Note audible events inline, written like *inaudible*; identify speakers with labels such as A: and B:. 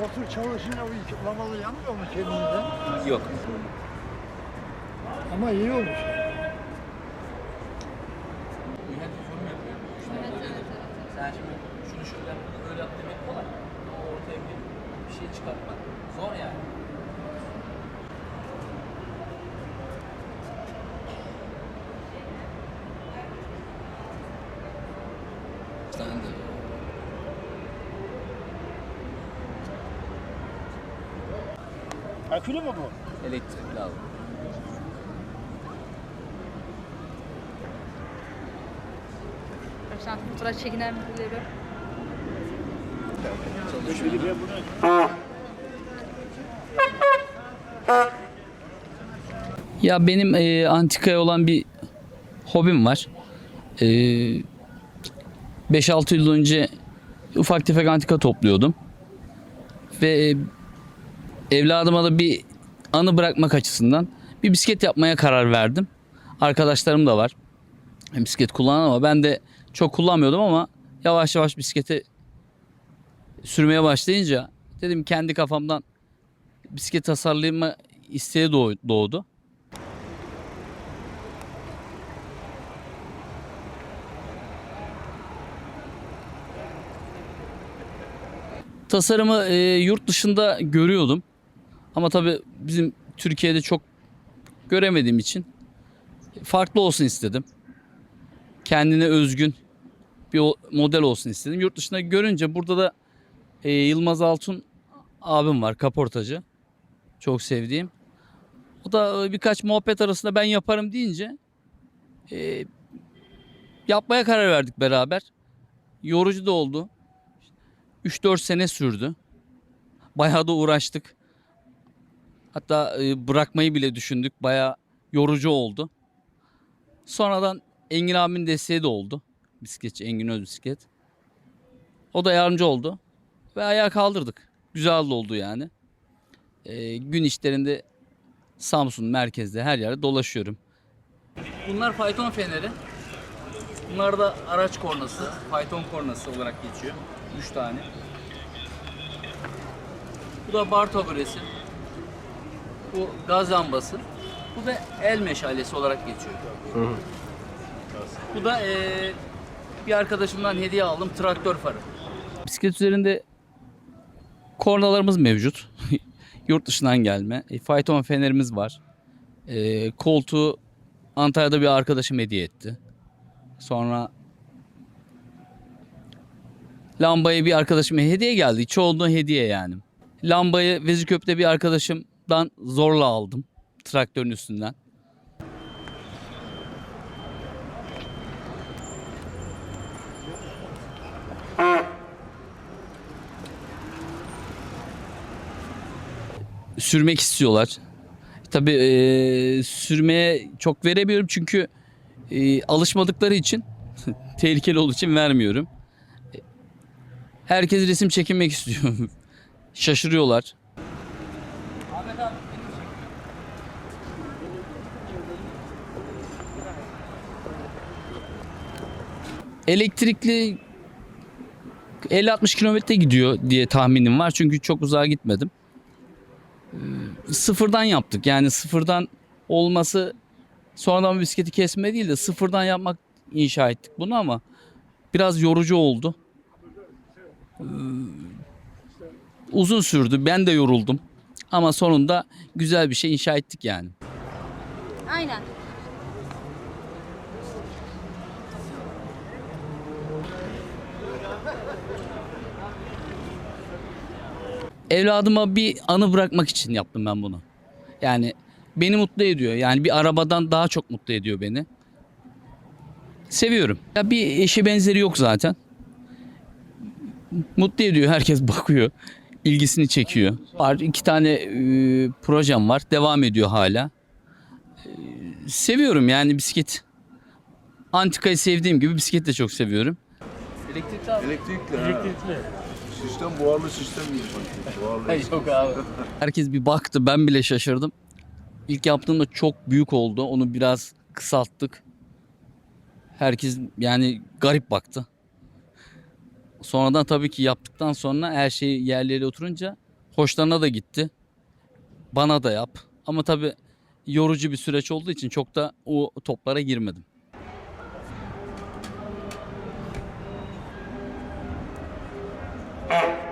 A: motor çalışınca o iki lamalı yanmıyor mu kendinde?
B: Yok.
A: Ama iyi olmuş.
B: Yorum yapıyor. Sen şimdi şunu şöyle yap, bunu öyle yap demek kolay. Ama ortaya bir, bir şey çıkartmak zor yani. Sen
A: Akülü mü bu?
B: Elektrikli abi.
C: Arkadaşlar fotoğraf çekinen birileri.
B: Ya benim e, antikaya olan bir hobim var. E, 5-6 yıl önce ufak tefek antika topluyordum. Ve e, evladıma da bir anı bırakmak açısından bir bisiklet yapmaya karar verdim. Arkadaşlarım da var. Bisiklet kullanan ama ben de çok kullanmıyordum ama yavaş yavaş bisikleti sürmeye başlayınca dedim kendi kafamdan bisiklet tasarlayma isteği doğ- doğdu. Tasarımı e, yurt dışında görüyordum. Ama tabii bizim Türkiye'de çok göremediğim için farklı olsun istedim. Kendine özgün bir model olsun istedim. Yurt dışında görünce burada da e, Yılmaz Altun abim var kaportacı. Çok sevdiğim. O da e, birkaç muhabbet arasında ben yaparım deyince e, yapmaya karar verdik beraber. Yorucu da oldu. 3-4 sene sürdü. Bayağı da uğraştık. Hatta e, bırakmayı bile düşündük. Bayağı yorucu oldu. Sonradan Engin abimin desteği de oldu. Bisikletçi Engin Öz bisiklet. O da yardımcı oldu. Ve ayağa kaldırdık. Güzel oldu yani. E, gün işlerinde Samsun merkezde her yerde dolaşıyorum. Bunlar fayton feneri. Bunlar da araç kornası, fayton kornası olarak geçiyor. 3 tane. Bu da bar taburesi. Bu gaz lambası. Bu da el meşalesi olarak geçiyor. Bu da eee, bir arkadaşımdan hediye aldım traktör farı. Bisiklet üzerinde kornalarımız mevcut. *laughs* Yurt dışından gelme. E, fayton fenerimiz var. E, koltuğu Antalya'da bir arkadaşım hediye etti. Sonra lambayı bir arkadaşıma hediye geldi. Çoğunluğu hediye yani. Lambayı Vezirköprü'de bir arkadaşımdan zorla aldım. Traktörün üstünden. Sürmek istiyorlar. Tabii eee, sürmeye çok veremiyorum çünkü eee, alışmadıkları için *laughs* tehlikeli olduğu için vermiyorum. Herkes resim çekinmek istiyor. *laughs* Şaşırıyorlar. Elektrikli 50-60 kilometre gidiyor diye tahminim var. Çünkü çok uzağa gitmedim. Ee, Sıfırdan yaptık. Yani sıfırdan olması sonradan bisikleti kesme değil de sıfırdan yapmak inşa ettik bunu ama biraz yorucu oldu. Ee, Uzun sürdü. Ben de yoruldum. Ama sonunda güzel bir şey inşa ettik yani.
C: Aynen.
B: Evladıma bir anı bırakmak için yaptım ben bunu. Yani beni mutlu ediyor. Yani bir arabadan daha çok mutlu ediyor beni. Seviyorum. Ya bir eşi benzeri yok zaten. Mutlu ediyor. Herkes bakıyor. ilgisini çekiyor. Var iki tane e, projem var. Devam ediyor hala. E, seviyorum yani bisiklet. Antikayı sevdiğim gibi bisiklet de çok seviyorum. Elektrikli abi.
D: Elektrikli. Elektrikli. Sistem buharlı sistem gibi sanki. Buharlı.
B: Yok abi. *laughs* Herkes bir baktı. Ben bile şaşırdım. İlk yaptığımda çok büyük oldu. Onu biraz kısalttık. Herkes yani garip baktı. Sonradan tabii ki yaptıktan sonra her şey yerlere oturunca Hoşlarına da gitti. Bana da yap. Ama tabii yorucu bir süreç olduğu için çok da o toplara girmedim. 啊。